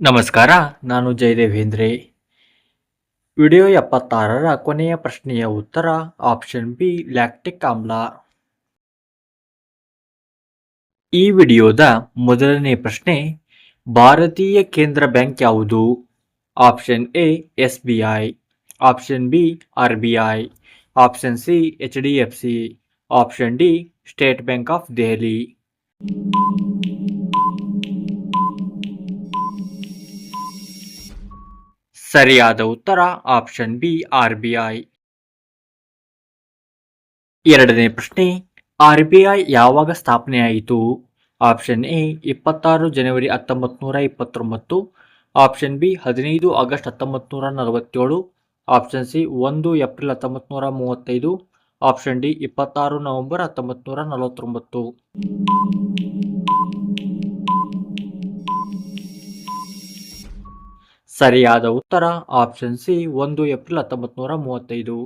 ನಮಸ್ಕಾರ ನಾನು ಜಯದೇವೇಂದ್ರೆ ವಿಡಿಯೋ ಎಪ್ಪತ್ತಾರರ ಕೊನೆಯ ಪ್ರಶ್ನೆಯ ಉತ್ತರ ಆಪ್ಷನ್ ಬಿ ಲ್ಯಾಕ್ಟಿಕ್ ಆಮ್ಲ ಈ ವಿಡಿಯೋದ ಮೊದಲನೇ ಪ್ರಶ್ನೆ ಭಾರತೀಯ ಕೇಂದ್ರ ಬ್ಯಾಂಕ್ ಯಾವುದು option A S B I option B R B I option C H D F C option D state bank of Delhi ಸರಿಯಾದ ಉತ್ತರ option B R B I ಎರಡನೇ ಪ್ರಶ್ನೆ ಆರ್ ಬಿ ಐ ಯಾವಾಗ ಸ್ಥಾಪನೆಯಾಯಿತು option A ಇಪ್ಪತ್ತಾರು ಜನವರಿ ಹತ್ತೊಂಬತ್ತು ನೂರ ಇಪ್ಪತ್ತೊಂಬತ್ತು. ಆಪ್ಷನ್ ಬಿ ಹದಿನೈದು ಆಗಸ್ಟ್ ಹತ್ತೊಂಬತ್ತು ನೂರ ನಲವತ್ತೇಳು. ಆಪ್ಷನ್ ಸಿ ಒಂದು ಏಪ್ರಿಲ್ ಹತ್ತೊಂಬತ್ತು ನೂರ ಮೂವತ್ತೈದು. ಆಪ್ಷನ್ ಡಿ ಇಪ್ಪತ್ತಾರು ನವೆಂಬರ್ ಹತ್ತೊಂಬತ್ತು ನೂರ ನಲವತ್ತೊಂಬತ್ತು. ಸರಿಯಾದ ಉತ್ತರ ಆಪ್ಷನ್ ಸಿ ಒಂದು ಏಪ್ರಿಲ್ ಹತ್ತೊಂಬತ್ತು ನೂರ ಮೂವತ್ತೈದು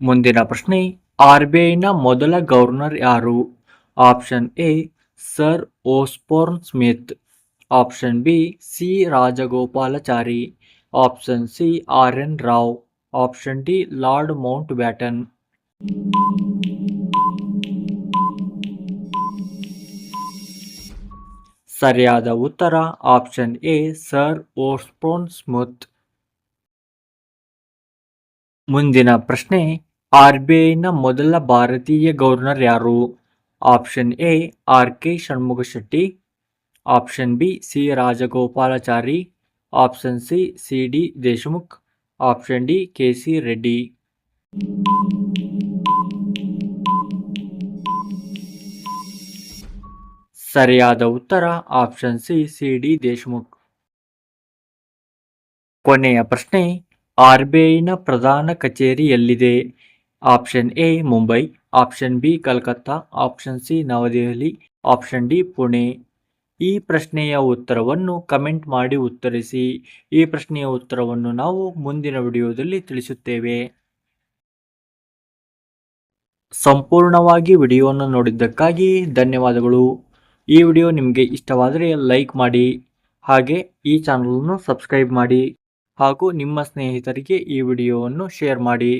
ಮುಂದಿನ ಪ್ರಶ್ನೆ ಆರ್ ಬಿ ಐನ ಮೊದಲ ಗವರ್ನರ್ ಯಾರು option A sir Osborne Smith option B C Rajagopalachari option C R N Rao option D lord Mountbatten ಸರಿಯಾದ ಉತ್ತರ option A sir Osborne Smith ಮುಂದಿನ ಪ್ರಶ್ನೆ ಆರ್ ಬಿ ಐನ ಮೊದಲ ಭಾರತೀಯ ಗವರ್ನರ್ ಯಾರು option A R K Shanmugha Shetty option B C Rajagopalachari option C C D Deshmukh option D K C Reddy ಸರಿಯಾದ ಉತ್ತರ option C C D Deshmukh. ಕೊನೆಯ ಪ್ರಶ್ನೆ ಆರ್ ಬಿ ಐನ ಪ್ರಧಾನ ಕಚೇರಿ ಎಲ್ಲಿದೆ? Option A Mumbai option B Calcutta option C Navadehali option D Pune. ಈ ಪ್ರಶ್ನೆಯ ಉತ್ತರವನ್ನು ಕಮೆಂಟ್ ಮಾಡಿ ಉತ್ತರಿಸಿ. ಈ ಪ್ರಶ್ನೆಯ ಉತ್ತರವನ್ನು ನಾವು ಮುಂದಿನ ವಿಡಿಯೋದಲ್ಲಿ ತಿಳಿಸುತ್ತೇವೆ. ಸಂಪೂರ್ಣವಾಗಿ ವಿಡಿಯೋವನ್ನು ನೋಡಿದ್ದಕ್ಕಾಗಿ ಧನ್ಯವಾದಗಳು. ಈ ವಿಡಿಯೋ ನಿಮಗೆ ಇಷ್ಟವಾದರೆ ಲೈಕ್ ಮಾಡಿ, ಹಾಗೆ ಈ ಚಾನಲನ್ನು ಸಬ್ಸ್ಕ್ರೈಬ್ ಮಾಡಿ ಹಾಗೂ ನಿಮ್ಮ ಸ್ನೇಹಿತರಿಗೆ ಈ ವಿಡಿಯೋವನ್ನು ಶೇರ್ ಮಾಡಿ.